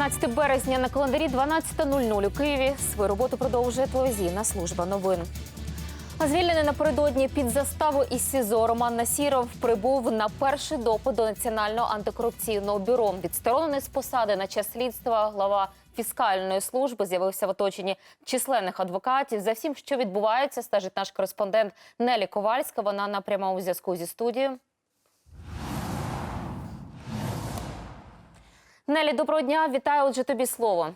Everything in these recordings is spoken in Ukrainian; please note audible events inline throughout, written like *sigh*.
17 березня на календарі 12.00 у Києві. Свою роботу продовжує телевізійна служба новин. Звільнений напередодні під заставу із СІЗО Роман Насіров прибув на перший допит до Національного антикорупційного бюро. Відсторонений з посади на час слідства глава фіскальної служби з'явився в оточенні численних адвокатів. За всім, що відбувається, стежить наш кореспондент Нелі Ковальська. Вона на прямому зв'язку зі студією. Нелі, доброго дня. Вітаю. Отже, тобі слово.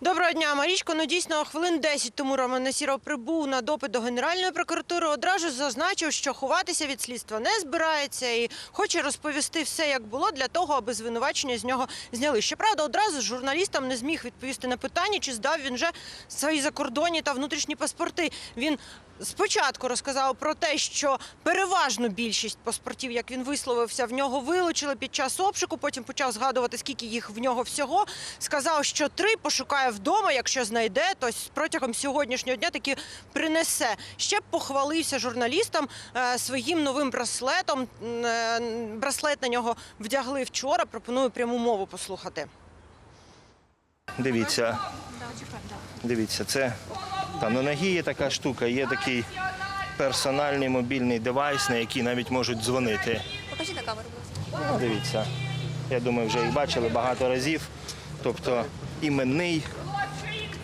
Доброго дня, Марічко. Ну дійсно хвилин 10 тому Роман Насіров прибув на допит до Генеральної прокуратури. Одразу зазначив, що ховатися від слідства не збирається і хоче розповісти все, як було, для того, аби звинувачення з нього зняли. Щоправда, одразу журналістам не зміг відповісти на питання, чи здав він вже свої закордонні та внутрішні паспорти. Він Спочатку розказав про те, що переважну більшість паспортів, як він висловився, в нього вилучили під час обшуку. Потім почав згадувати, скільки їх в нього всього. Сказав, що три пошукає вдома. Якщо знайде, то протягом сьогоднішнього дня таки принесе. Ще похвалився журналістам е, своїм новим браслетом. Е, Браслет на нього вдягли вчора. Пропоную пряму мову послухати. Дивіться. Дивіться, це там на ногі є така штука, є такий персональний мобільний девайс, на який навіть можуть дзвонити. Покажіть на камеру. Ну, дивіться. Я думаю, вже їх бачили багато разів. Тобто іменний,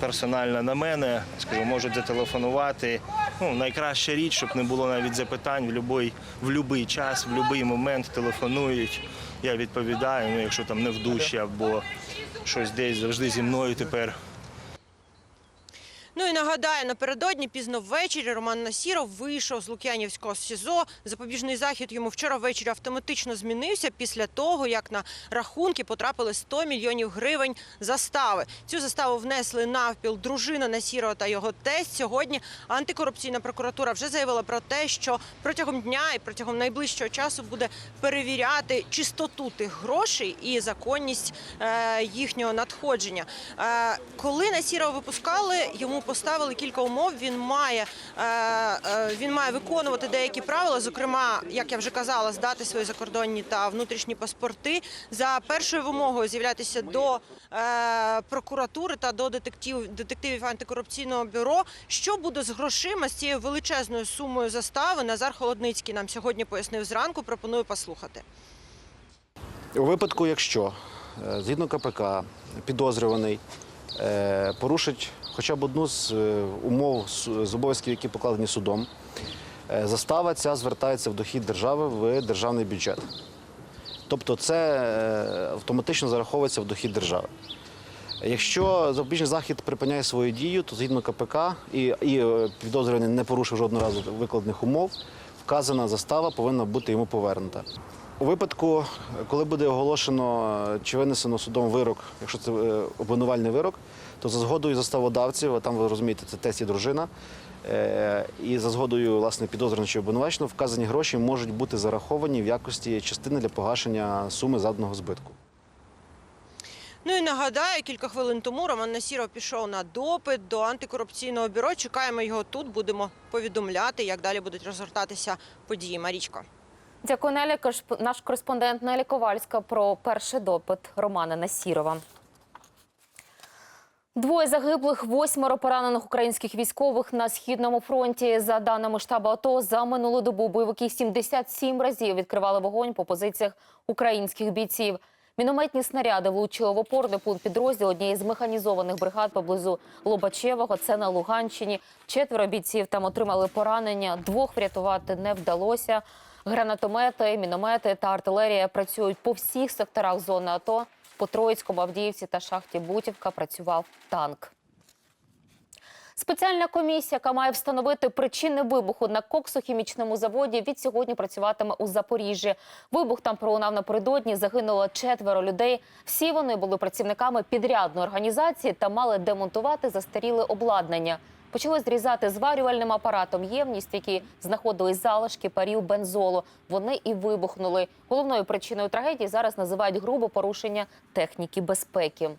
персонально на мене, скажу, можуть зателефонувати. Ну, найкраща річ, щоб не було навіть запитань в будь-який в будь-який час, в будь-який момент телефонують. Я відповідаю, ну, якщо там не в душі або щось десь завжди зі мною тепер. Ну і нагадаю, напередодні пізно ввечері Роман Насіров вийшов з Лук'янівського СІЗО. Запобіжний захід йому вчора ввечері автоматично змінився після того, як на рахунки потрапили 100 мільйонів гривень застави. Цю заставу внесли навпіл дружина Насірова та його тесть. Сьогодні антикорупційна прокуратура вже заявила про те, що протягом дня і протягом найближчого часу буде перевіряти чистоту тих грошей і законність е, їхнього надходження. Е, коли Насірова випускали, йому поставили кілька умов. Він має, е, е, він має виконувати деякі правила, зокрема, як я вже казала, здати свої закордонні та внутрішні паспорти. За першою вимогою з'являтися до е, прокуратури та до детективів, детективів антикорупційного бюро. Що буде з грошима з цією величезною сумою застави? Назар Холодницький нам сьогодні пояснив зранку. Пропоную послухати. У випадку, якщо згідно КПК підозрюваний порушить хоча б одну з е, умов з обов'язків, які покладені судом, е, застава ця звертається в дохід держави в державний бюджет. Тобто це е, автоматично зараховується в дохід держави. Якщо запобіжний захід припиняє свою дію, то згідно КПК і, і підозрюваний не порушив жодного разу викладених умов, вказана застава повинна бути йому повернута. У випадку, коли буде оголошено чи винесено судом вирок, якщо це обвинувальний вирок, то за згодою заставодавців, а там ви розумієте, це тесть і дружина, е, і за згодою власне підозрюваного чи обвинуваченого вказані гроші можуть бути зараховані в якості частини для погашення суми заданого збитку. Ну і нагадаю, кілька хвилин тому Роман Насіров пішов на допит до антикорупційного бюро. Чекаємо його тут. Будемо повідомляти, як далі будуть розгортатися події. Марічко. Дякую, Нелі. Наш кореспондент Нелі Ковальська про перший допит Романа Насірова. Двоє загиблих, восьмеро поранених українських військових на східному фронті. За даними штабу АТО, за минулу добу бойовики 77 разів відкривали вогонь по позиціях українських бійців. Мінометні снаряди влучили в опорний пункт підрозділу однієї з механізованих бригад поблизу Лобачевого. Це на Луганщині. Четверо бійців там отримали поранення. Двох врятувати не вдалося. Гранатомети, міномети та артилерія працюють по всіх секторах зони АТО. По Троїцькому, Авдіївці та шахті Бутівка працював танк. Спеціальна комісія, яка має встановити причини вибуху на коксохімічному заводі, від сьогодні працюватиме у Запоріжжі. Вибух там пролунав напередодні. Загинуло четверо людей. Всі вони були працівниками підрядної організації та мали демонтувати застаріле обладнання. Почали зрізати зварювальним апаратом ємність, в якій знаходились залишки парів бензолу. Вони і вибухнули. Головною причиною трагедії зараз називають грубе порушення техніки безпеки.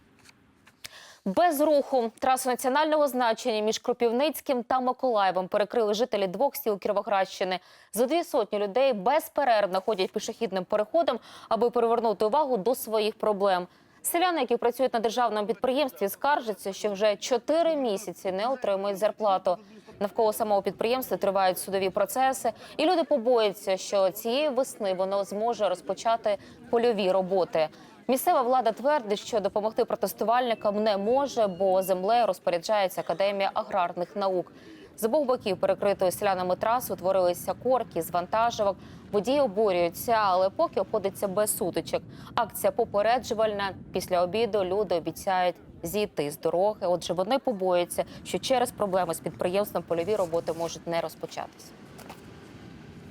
Без руху трасу національного значення між Кропівницьким та Миколаєвом перекрили жителі двох сіл Кіровоградщини. За дві сотні людей безперервно ходять пішохідним переходом, аби привернути увагу до своїх проблем. Селяни, які працюють на державному підприємстві, скаржаться, що вже чотири місяці не отримують зарплату. Навколо самого підприємства тривають судові процеси, і люди побоюються, що цієї весни воно зможе розпочати польові роботи. Місцева влада твердить, що допомогти протестувальникам не може, бо землею розпоряджається академія аграрних наук. З обох боків перекритої селянами траси утворилися корки з вантажівок. Водії обурюються, але поки обходиться без сутичок. Акція попереджувальна. Після обіду люди обіцяють зійти з дороги. Отже, вони побоюються, що через проблеми з підприємством польові роботи можуть не розпочатися.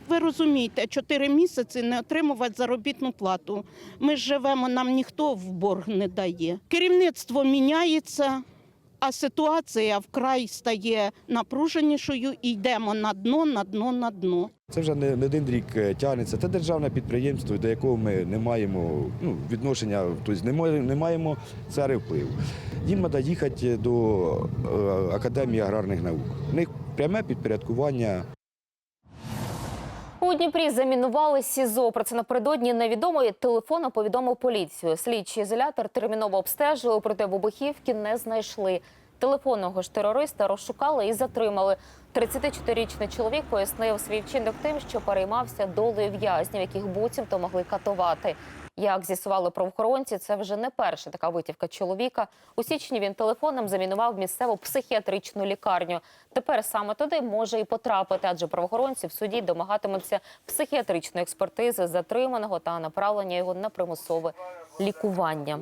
Ви розумієте, чотири місяці не отримувати заробітну плату. Ми живемо, нам ніхто в борг не дає. Керівництво міняється, а ситуація вкрай стає напруженішою і йдемо на дно, на дно, на дно. Це вже не один рік е, тягнеться. Це державне підприємство, до якого ми не маємо ну, відношення, тобто не маємо цари впливу. Їм треба їхати до е, Академії аграрних наук. У них пряме підпорядкування У Дніпрі замінували СІЗО. Про це напередодні невідомий телефоном повідомив поліцію. Слідчий ізолятор терміново обстежили, проте вибухівки не знайшли. Телефонного ж терориста розшукали і затримали. 34-річний чоловік пояснив свій вчинок тим, що переймався долею в'язнів, яких буцімто могли катувати. Як з'ясували правоохоронці, це вже не перша така витівка чоловіка. У січні він телефоном замінував місцеву психіатричну лікарню. Тепер саме туди може і потрапити, адже правоохоронці в суді домагатимуться психіатричної експертизи затриманого та направлення його на примусове лікування.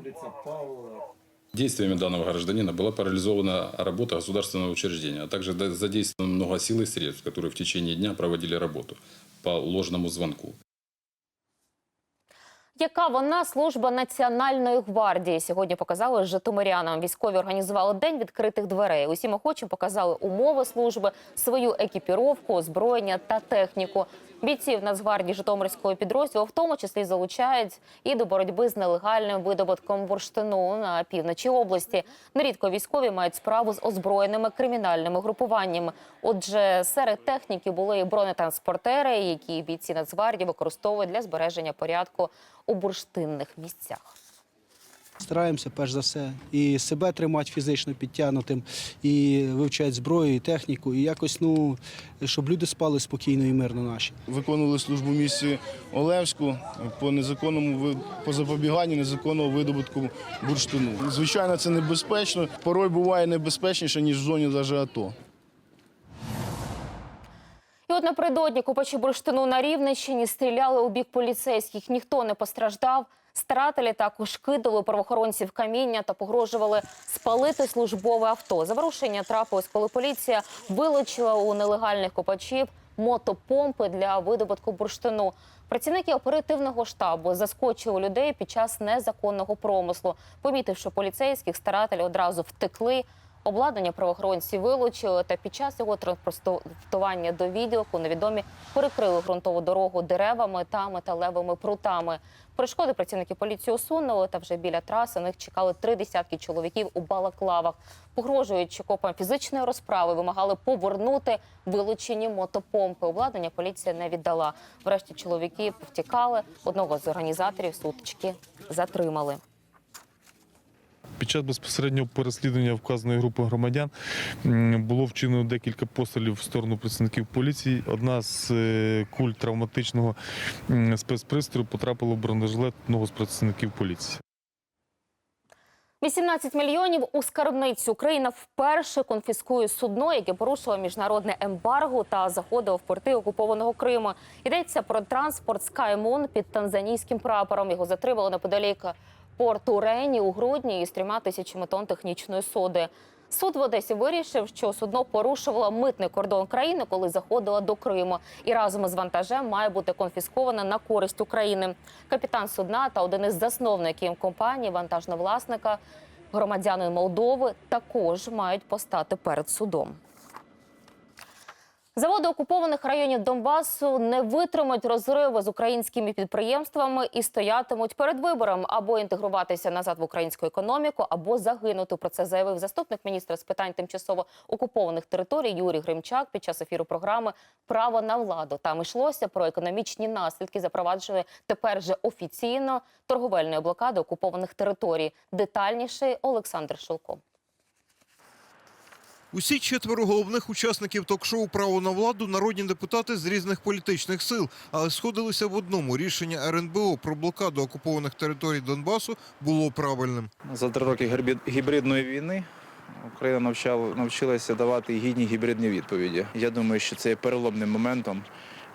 Действиями данного гражданина была парализована работа государственного учреждения, а также задействовано много сил и средств, которые в течение дня проводили работу по ложному звонку. Яка вона служба Національної гвардії сьогодні показали житомирянам. Військові організували день відкритих дверей. Усім охочим показали умови служби, свою екіпіровку, озброєння та техніку. Бійців Нацгвардії Житомирського підрозділу в тому числі залучають і до боротьби з нелегальним видобутком бурштину на півночі області. Нерідко військові мають справу з озброєними кримінальними групуваннями. Отже, серед техніки були і бронетранспортери, які бійці Нацгвардії використовують для збереження порядку у бурштинних місцях. Стараємося перш за все і себе тримати фізично підтягнутим, і вивчати зброю, і техніку, і якось, ну, щоб люди спали спокійно і мирно наші. виконували службу в місті Олевську по незаконному по запобіганню незаконного видобутку бурштину. Звичайно, це небезпечно. Порой буває небезпечніше ніж в зоні даже АТО. І от напередодні купачі бурштину на Рівненщині стріляли у бік поліцейських. Ніхто не постраждав. Старателі також кидали правоохоронців каміння та погрожували спалити службове авто. Заворушення трапилось, коли поліція вилучила у нелегальних копачів мотопомпи для видобутку бурштину. Працівники оперативного штабу заскочили людей під час незаконного промислу. Помітивши поліцейських, старателі одразу втекли. Обладнання правоохоронці вилучили, та під час його транспортування до відділку невідомі перекрили ґрунтову дорогу деревами та металевими прутами. Перешкоди працівники поліції усунули, та вже біля траси них чекали три десятки чоловіків у балаклавах. Погрожуючи копам фізичної розправи, вимагали повернути вилучені мотопомпи. Обладнання поліція не віддала. Врешті чоловіки повтікали. Одного з організаторів сутички затримали. Під час безпосереднього переслідування вказаної групи громадян було вчинено декілька пострілів в сторону працівників поліції. Одна з е, куль травматичного спецпристрою потрапила в бронежилет одного з працівників поліції. 18 мільйонів у скарбницю. Україна вперше конфіскує судно, яке порушило міжнародне ембарго та заходило в порти окупованого Криму. Йдеться про транспорт Скаймон під танзанійським прапором. Його затримали неподалік порту Рені у грудні із трьома тисячами тонн технічної соди. Суд в Одесі вирішив, що судно порушувало митний кордон країни, коли заходило до Криму, і разом із вантажем має бути конфісковано на користь України. Капітан судна та один із засновників компанії вантажного власника, громадянин Молдови, також мають постати перед судом. Заводи окупованих районів Донбасу не витримають розриви з українськими підприємствами і стоятимуть перед вибором або інтегруватися назад в українську економіку, або загинути. Про це заявив заступник міністра з питань тимчасово окупованих територій Юрій Гримчак під час ефіру програми Право на владу. Там йшлося про економічні наслідки запровадженої тепер же офіційно торговельної блокади окупованих територій. Детальніше Олександр Шелко. Усі четверо головних учасників ток-шоу Право на владу народні депутати з різних політичних сил, але сходилися в одному. Рішення РНБО про блокаду окупованих територій Донбасу було правильним. За три роки гібридної війни Україна навчала, навчилася давати гідні гібридні відповіді. Я думаю, що це є переломним моментом,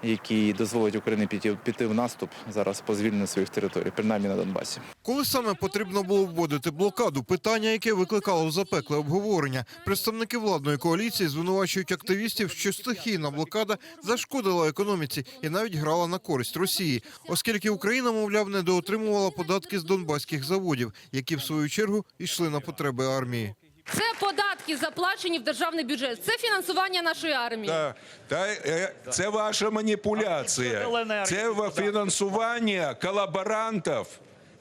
який дозволить Україні піти, піти в наступ зараз по звільненню своїх територій, принаймні на Донбасі. Коли саме потрібно було вводити блокаду, питання, яке викликало запекле обговорення. Представники владної коаліції звинувачують активістів, що стихійна блокада зашкодила економіці і навіть грала на користь Росії, оскільки Україна, мовляв, недоотримувала податки з донбаських заводів, які в свою чергу йшли на потреби армії. Це податки заплачені в державний бюджет. Це фінансування нашої армії. Та, та, е, це ваша маніпуляція. Це фінансування колаборантів,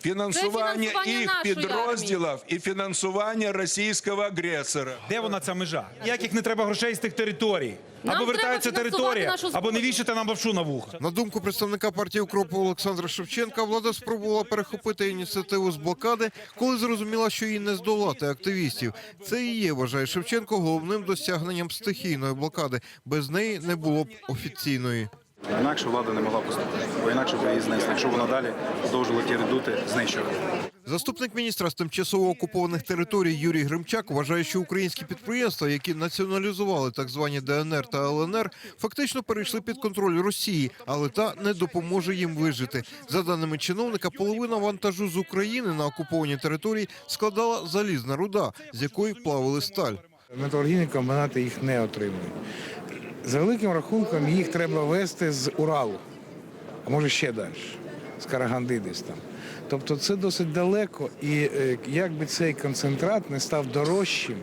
фінансування фінансування їх нашої підрозділів і фінансування російського агресора. Де вона ця межа? Ніяких не треба грошей з тих територій. Нам або вертається територія, або не вішайте нам лапшу на вуха. На думку представника партії «Укропу» Олександра Шевченка, влада спробувала перехопити ініціативу з блокади, коли зрозуміла, що її не здолати активістів. Це і є, вважає Шевченко, головним досягненням стихійної блокади. Без неї не було б офіційної. Інакше влада не могла поступити, бо інакше б її знесли. Якщо вона далі продовжила ті редути, знищувати. Заступник міністра з тимчасово окупованих територій Юрій Гримчак вважає, що українські підприємства, які націоналізували так звані ДНР та ЛНР, фактично перейшли під контроль Росії, але та не допоможе їм вижити. За даними чиновника, половина вантажу з України на окуповані території складала залізна руда, з якої плавили сталь. Металургійні комбінати їх не отримують. За великим рахунком їх треба вести з Уралу, а може ще далі, з Караганди десь там. Тобто це досить далеко, і е, як би цей концентрат не став дорожчим,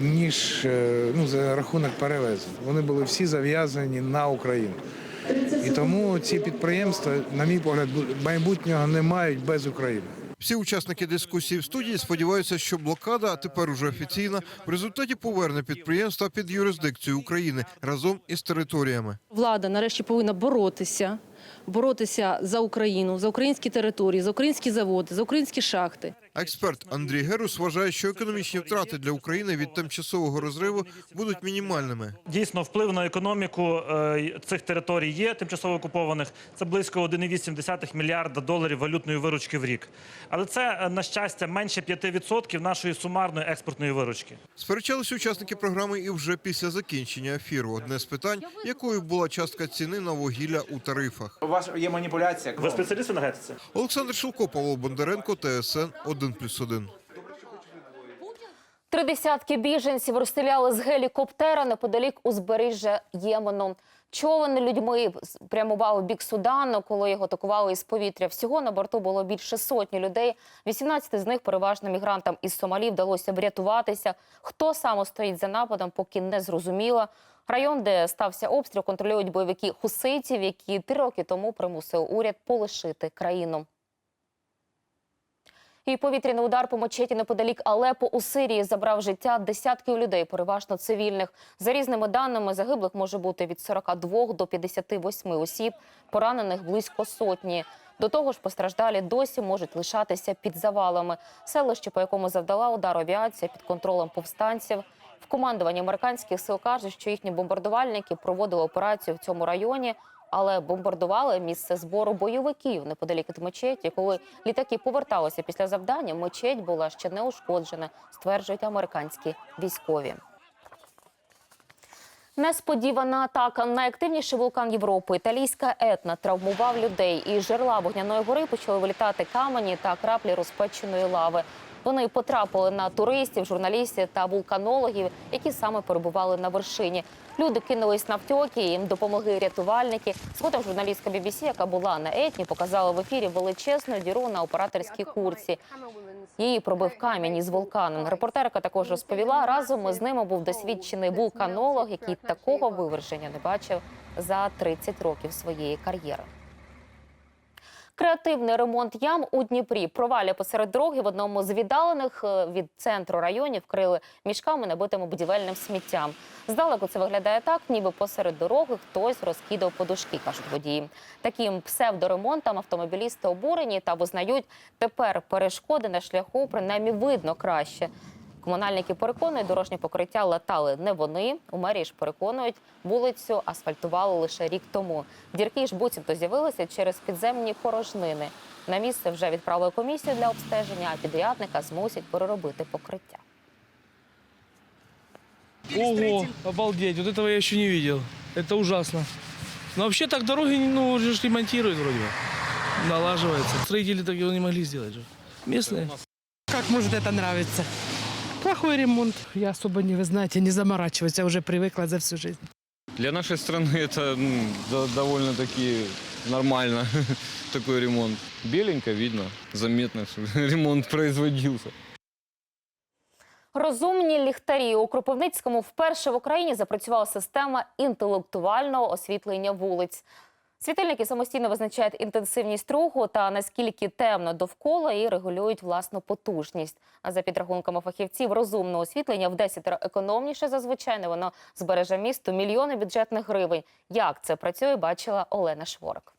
ніж е, ну, за рахунок перевезень. Вони були всі зав'язані на Україну. І тому ці підприємства, на мій погляд, майбутнього не мають без України. Всі учасники дискусії в студії сподіваються, що блокада, а тепер уже офіційна, в результаті поверне підприємства під юрисдикцію України разом із територіями. Влада нарешті повинна боротися, боротися за Україну, за українські території, за українські заводи, за українські шахти. Експерт Андрій Герус вважає, що економічні втрати для України від тимчасового розриву будуть мінімальними. Дійсно, вплив на економіку е, цих територій є тимчасово окупованих. Це близько 1,8 мільярда доларів валютної виручки в рік. Але це, е, на щастя, менше 5% нашої сумарної експортної виручки. Сперечалися учасники програми і вже після закінчення ефіру. Одне з питань, якою була частка ціни на вугілля у тарифах. У вас є маніпуляція. Ви спеціаліст в енергетиці? Олександр Шилко, Павло Бондаренко, ТСН 1+,1. Три десятки біженців розстріляли з гелікоптера неподалік узбережжя Ємену. Човен людьми прямував у бік Судану, коли його атакували із повітря. Всього на борту було більше сотні людей. 18 з них, переважно мігрантам із Сомалі, вдалося врятуватися. Хто саме стоїть за нападом, поки не зрозуміло. Район, де стався обстріл, контролюють бойовики хуситів, які три роки тому примусили уряд полишити країну. І повітряний удар по мечеті неподалік Алепо у Сирії забрав життя десятків людей, переважно цивільних. За різними даними, загиблих може бути від 42 до 58 осіб, поранених близько сотні. До того ж, постраждалі досі можуть лишатися під завалами. Селище, по якому завдала удар авіація під контролем повстанців. В командуванні американських сил кажуть, що їхні бомбардувальники проводили операцію в цьому районі, але бомбардували місце збору бойовиків неподалік від мечеті. Коли літаки поверталися після завдання, мечеть була ще не ушкоджена, стверджують американські військові. Несподівана атака. Найактивніший вулкан Європи, італійська етна, травмував людей. Із жерла вогняної гори почали вилітати камені та краплі розпеченої лави. Вони потрапили на туристів, журналістів та вулканологів, які саме перебували на вершині. Люди кинулись на навтьоки, їм допомогли рятувальники. Згодом журналістка BBC, яка була на етні, показала в ефірі величезну діру на операторській курці. Її пробив камінь із вулканом. Репортерка також розповіла, разом із ними був досвідчений вулканолог, який такого виверження не бачив за 30 років своєї кар'єри. Креативний ремонт ям у Дніпрі. Проваля посеред дороги в одному з віддалених е, від центру районів вкрили мішками, набитими будівельним сміттям. Здалеку це виглядає так, ніби посеред дороги хтось розкидав подушки, кажуть водії. Таким псевдоремонтом автомобілісти обурені та визнають, тепер перешкоди на шляху принаймні видно краще. Комунальники переконують, дорожнє покриття латали не вони. У мерії ж переконують, вулицю асфальтували лише рік тому. Дірки ж буцімто з'явилися через підземні порожнини. На місце вже відправили комісію для обстеження, а підрядника змусять переробити покриття. Ого, обалдеть, вот этого я еще не видел. Это ужасно. Но вообще так дороги, ну, уже ж ремонтируют вроде бы. Налаживается. Строители так его не могли сделать же. Местные. Как может это нравиться? Плохой ремонт. Я особо не, вы знаете, не заморачиваюсь. Я уже привыкла за всю жизнь. Для нашей страны *laughs* это ну, до- довольно-таки нормально, *laughs* такой ремонт. Беленько видно, заметно, что *laughs* ремонт производился. Розумні ліхтарі у Кропивницькому вперше в Україні запрацювала система інтелектуального освітлення вулиць. Світильники самостійно визначають інтенсивність руху та наскільки темно довкола і регулюють власну потужність. А за підрахунками фахівців, розумне освітлення в 10 економніше зазвичай. Воно збереже місту мільйони бюджетних гривень. Як це працює, бачила Олена Шворик.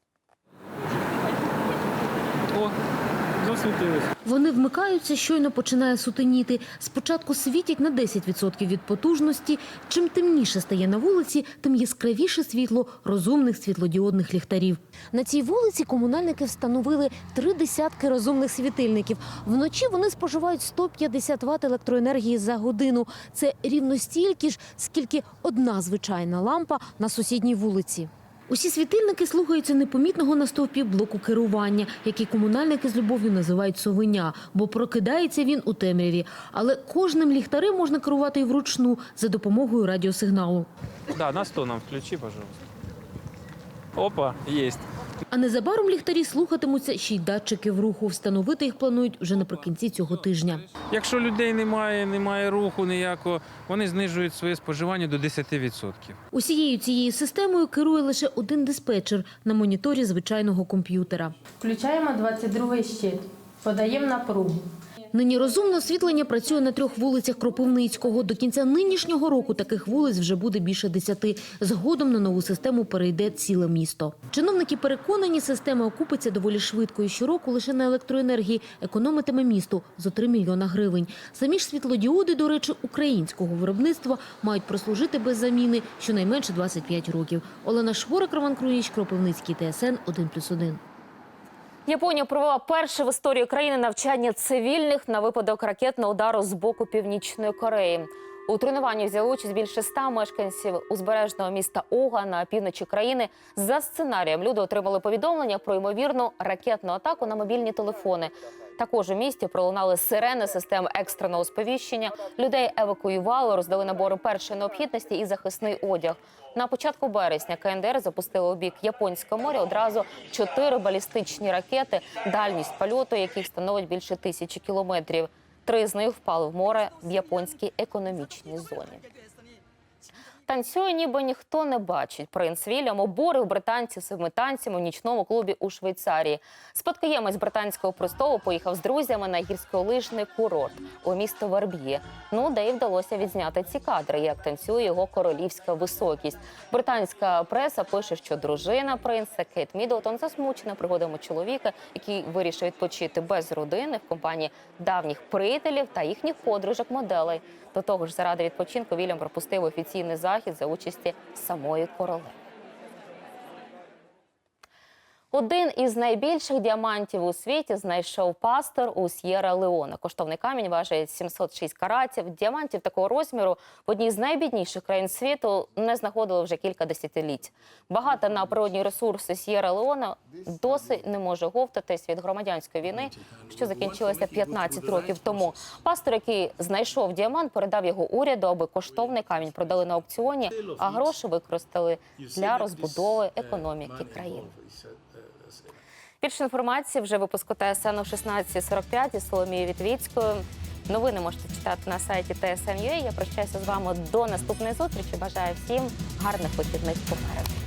О, засветилось. Вони вмикаються, щойно починає сутеніти. Спочатку світять на 10% від потужності. Чим темніше стає на вулиці, тим яскравіше світло розумних світлодіодних ліхтарів. На цій вулиці комунальники встановили три десятки розумних світильників. Вночі вони споживають 150 Вт електроенергії за годину. Це рівно стільки ж, скільки одна звичайна лампа на сусідній вулиці. Усі світильники слухаються непомітного на стовпі блоку керування, який комунальники з любов'ю називають совиня, бо прокидається він у темряві. Але кожним ліхтарем можна керувати і вручну за допомогою радіосигналу. Да, на 100 нам включи, пожалуйста. Опа, есть. А незабаром ліхтарі слухатимуться ще й датчиків руху. Встановити їх планують вже наприкінці цього тижня. Якщо людей немає, немає руху ніякого, вони знижують своє споживання до 10%. Усією цією системою керує лише один диспетчер на моніторі звичайного комп'ютера. Включаємо 22 щит. Подаємо напругу. Нині розумне освітлення працює на трьох вулицях Кропивницького. До кінця нинішнього року таких вулиць вже буде більше десяти. Згодом на нову систему перейде ціле місто. Чиновники переконані, система окупиться доволі швидко і щороку лише на електроенергії економитиме місто зо 3 мільйона гривень. Самі ж світлодіоди, до речі, українського виробництва мають прослужити без заміни щонайменше 25 років. Олена Шворик, Роман Круніч, Кропивницький, ТСН 1+,1. Японія провела перше в історії країни навчання цивільних на випадок ракетного удару з боку Північної Кореї. У тренуванні взяли участь більше ста мешканців узбережного міста Ога на півночі країни. За сценарієм люди отримали повідомлення про ймовірну ракетну атаку на мобільні телефони. Також у місті пролунали сирени систем екстреного сповіщення. Людей евакуювали, роздали набори першої необхідності і захисний одяг. На початку березня КНДР запустили у бік Японського моря одразу чотири балістичні ракети, дальність польоту яких становить більше тисячі кілометрів. Три з них впали в море в японській економічній зоні. Танцює, ніби ніхто не бачить. Принц Вільям обурив британців танцями в нічному клубі у Швейцарії. Спадкоємець британського престолу поїхав з друзями на гірськолижний курорт у місто Верб'є. Ну, де й вдалося відзняти ці кадри, як танцює його королівська високість. Британська преса пише, що дружина принца Кейт Мідлтон засмучена пригодами чоловіка, який вирішив відпочити без родини в компанії давніх приятелів та їхніх подружок моделей. До того ж, заради відпочинку Вільям пропустив офіційний захід за участі самої королеви. Один із найбільших діамантів у світі знайшов пастор у С'єра Леоне. Коштовний камінь важить 706 каратів. Діамантів такого розміру в одній з найбідніших країн світу не знаходили вже кілька десятиліть. Багата на природні ресурси С'єра Леоне досі не може говтатись від громадянської війни, що закінчилася 15 років тому. Пастор, який знайшов діамант, передав його уряду, аби коштовний камінь продали на аукціоні, а гроші використали для розбудови економіки країни. Більше інформації вже випуску ТСН о 16.45 із Соломією Вітвіцькою. Новини можете читати на сайті TSN.ua. Я прощаюся з вами до наступної зустрічі. Бажаю всім гарних вихідних попереду.